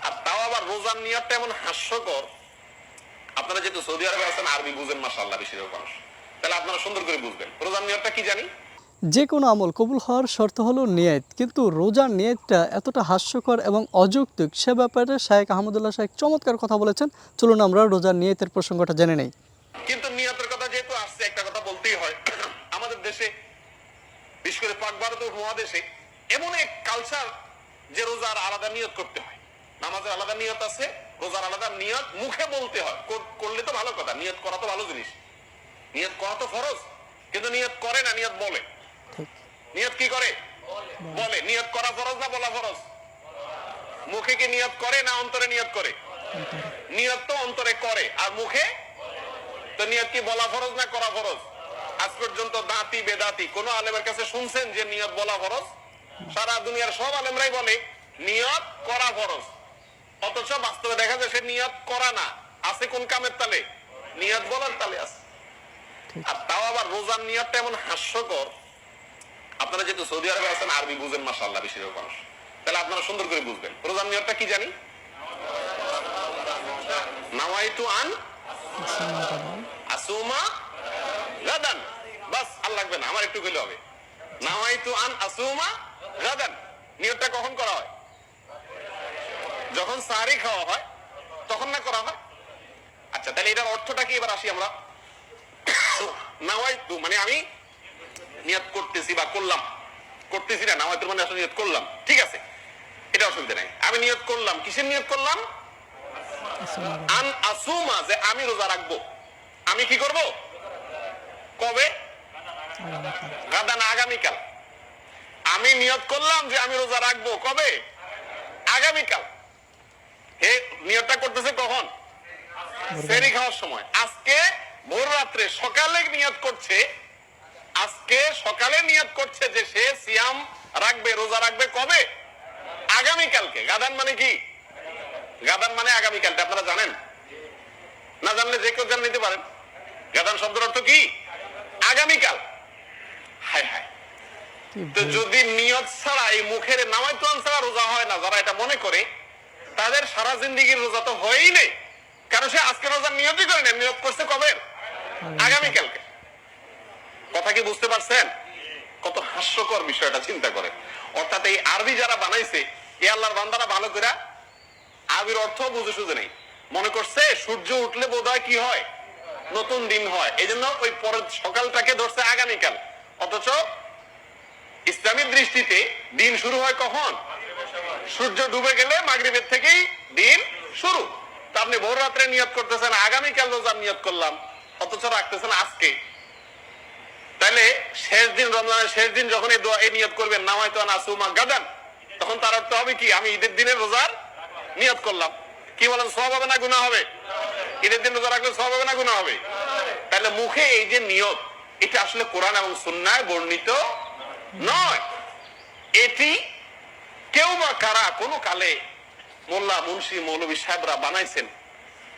তাও আবার রোজার নিয়তটা এমন হাস্যকর। আপনারা যেহেতু সৌদি আরবে আছেন আরবি বুঝেন মাসাল্লাহ বেশিরভাগ মানুষ। তাহলে আপনারা সুন্দর করে বুঝবেন। রোজার নিয়তটা কি জানি? যে কোনো আমল কবুল হওয়ার শর্ত হলো নিয়ত কিন্তু রোজার নিয়তটা এতটা হাস্যকর এবং অযৌক্তিক সে ব্যাপারে শায়েক আহমদুল্লাহ শাহেক চমৎকার কথা বলেছেন। চলুন আমরা রোজার নিয়তের প্রসঙ্গটা জেনে নেই। কিন্তু নিয়তের কথা যেহেতু আসছে একটা কথা বলতেই হয়। আমাদের দেশে বিশেষ করে পাক ভারত উপমহাদেশে এমন এক কালচার যে রোজার আলাদা নিয়ত করতে হয়। নামাজের আলাদা নিয়ত আছে রোজার আলাদা নিয়ত মুখে বলতে হয়। করলে তো ভালো কথা নিয়ত করা তো ভালো জিনিস। নিয়ত করা তো ফরজ কিন্তু নিয়ত করে না নিয়ত বলে। নিয়ত কি করে? বলে। নিয়ত করা ফরজ না বলা ফরজ? মুখে কি নিয়ত করে না অন্তরে নিয়ত করে? নিয়ত তো অন্তরে করে আর মুখে? তো নিয়ত কি বলা ফরজ না করা ফরজ? আজ পর্যন্ত দাঁতি বেদাতি কোন আলেমের কাছে শুনছেন যে নিয়ত বলা ফরজ? সারা দুনিয়ার সব আলেমরাই বলে নিয়ত করা ফরজ। অথচ বাস্তবে দেখা যায় সে নিয়ত করা না। আছে কোন কামের তালে? নিয়ত বলার তালে আছে। আর তাও আবার রোজার নিয়তটা এমন হাস্যকর। আপনারা যেহেতু সৌদি আরবে আছেন আরবি বুঝেন মাসাল্লাহ বেশিরভাগ মানুষ। তাহলে আপনারা সুন্দর করে বুঝবেন। রোজার নিয়তটা কি জানি? নাওয়াইতু আন আসুমা গাদান। বাস আর লাগবে না আমার একটু গেলে হবে। নাওয়াইতু আন আসুমা গাদান। নিয়তটা কখন করা হয়? যখন সারি খাওয়া হয়, তখন না করা হয়? আচ্ছা তাহলে এটার অর্থটা কি? এবার আসি আমরা। নাওয়াইতু মানে আমি নিয়ত করতেছি বা করলাম। করতেছি না, নাওয়াইতুর মানে আসলে নিয়ত করলাম। ঠিক আছে? এটা অসুবিধা নাই। আমি নিয়ত করলাম। কিসের নিয়ত করলাম? আন আসুমা, যে আমি রোজা রাখব। আমি কি করব? কবে? গাদা না আগামীকাল। আমি নিয়ত করলাম যে আমি রোজা রাখব। কবে? আগামীকাল। হে নিয়তটা করতেছে কখন? ফেরি খাওয়ার সময়। আজকে ভোর রাত্রে সকালে নিয়ত করছে আজকে সকালে নিয়ত করছে যে সে সিয়াম রাখবে রোজা রাখবে কবে? আগামীকালকে। গাদান মানে কি? গাদান মানে আগামীকালটা আপনারা জানেন? না জানলে যে কেউ জান নিতে পারেন। গাদান শব্দের অর্থ কি? আগামীকাল। হায় হায়। তো যদি নিয়ত ছাড়া এই মুখের নামাইতুয়ান ছাড়া রোজা হয় না যারা এটা মনে করে তাদের সারা জিন্দিগির রোজা তো হয়েই নেই। কারণ সে আজকে রোজার নিয়তই করে না নিয়ত করছে কবে? আগামীকালকে কথা কি বুঝতে পারছেন? কত হাস্যকর বিষয়টা চিন্তা করে। অর্থাৎ এই আরবি যারা বানাইছে এ আল্লাহর বান্দারা ভালো করে আরবির অর্থ বুঝে সুঝে নেই। মনে করছে সূর্য উঠলে বোধ কি হয়? নতুন দিন হয়। এই জন্য ওই পরের সকালটাকে ধরছে আগামীকাল। অথচ ইসলামী দৃষ্টিতে দিন শুরু হয় কখন? সূর্য ডুবে গেলে মাগরিবের থেকেই দিন শুরু। তা আপনি ভোর রাত্রে নিয়ত করতেছেন, আগামীকাল রোজার নিয়ত করলাম, অথচ রাখতেছেন আজকে। তাহলে শেষ দিন রমজানের শেষ দিন যখন এই দোয়া এই নিয়ত করবেন, নামাইতো নাসুমা গাদান, তখন তার অর্থ হবে কি? আমি ঈদের দিনে রোজার নিয়ত করলাম। কি বলেন সব হবে না গুণা হবে? ঈদের দিন রোজা রাখলে সব হবে না গুণা হবে? তাহলে মুখে এই যে নিয়ত, এটা আসলে কোরআন এবং সুন্নায় বর্ণিত নয়। এটি কোনো কালে মোল্লা মুন্সি মৌলবী সাহেবরা বানাইছেন।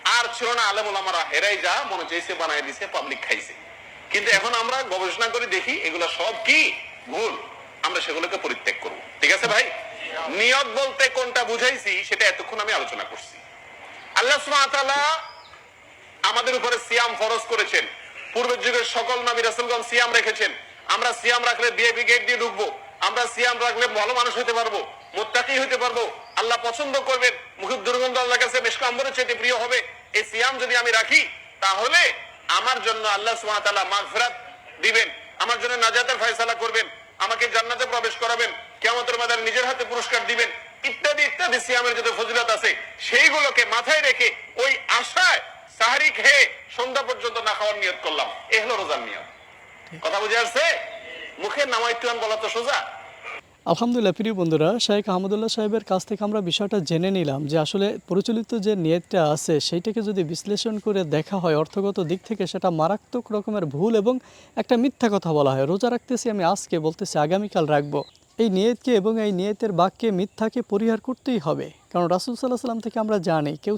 আর ছিল না আলেম ওলামারা হেরাই যা, মনে চাইছে বানাই দিছে পাবলিক খাইছে। কিন্তু এখন আমরা গবেষণা করে দেখি, এগুলো সব কি? ভুল। আমরা সেগুলোকে পরিত্যাগ করব। ঠিক আছে ভাই? নিয়ত বলতে কোনটা বুঝাইছি, সেটা এতক্ষণ আমি আলোচনা করছি। আল্লাহ তাআলা আমাদের উপরে সিয়াম ফরজ করেছেন। পূর্বের যুগের সকল নবী রাসূলগণ সিয়াম রেখেছেন। আমরা সিয়াম রাখলে বিএপি গেট দিয়ে ঢুকবো। আমরা সিয়াম রাখলে ভালো মানুষ হতে পারব। মুত্তাকি হতে পারব। আল্লাহ পছন্দ করবেন। মুখের দুর্গন্ধ আল্লাহ কাছে বেশ আম্বরের চাইতে প্রিয় হবে। এই সিয়াম যদি আমি রাখি তাহলে আমার জন্য আল্লাহ তাআলা মাগফিরাত দিবেন। আমার জন্য নাজাতের ফয়সালা করবেন। আমাকে জান্নাতে প্রবেশ করাবেন। কিয়ামতের ময়দানে নিজের হাতে পুরস্কার দিবেন। ইত্যাদি ইত্যাদি সিয়ামের যত ফজিলত আছে সেইগুলোকে মাথায় রেখে ওই আশায় সাহারি খেয়ে সন্ধ্যা পর্যন্ত না খাওয়ার নিয়ত করলাম। এ হলো রোজার নিয়ত কথা বুঝে আসছে? মুখে নামাইতুয়ান বলা তো সোজা। আলহামদুলিল্লাহ, প্রিয় বন্ধুরা শাহেখ আহমদুল্লাহ সাহেবের কাছ থেকে আমরা বিষয়টা জেনে নিলাম যে আসলে প্রচলিত যে নিয়তটা আছে, সেইটাকে যদি বিশ্লেষণ করে দেখা হয় অর্থগত দিক থেকে, সেটা মারাত্মক রকমের ভুল এবং একটা মিথ্যা কথা বলা হয়। রোজা রাখতেছি আমি আজকে, বলতেছি আগামীকাল রাখব। এই নিয়তকে এবং এই নিয়তের বাক্যে মিথ্যাকে পরিহার করতেই হবে। কারণ রাসুল সাল্লাহ সাল্লাম থেকে আমরা জানি, কেউ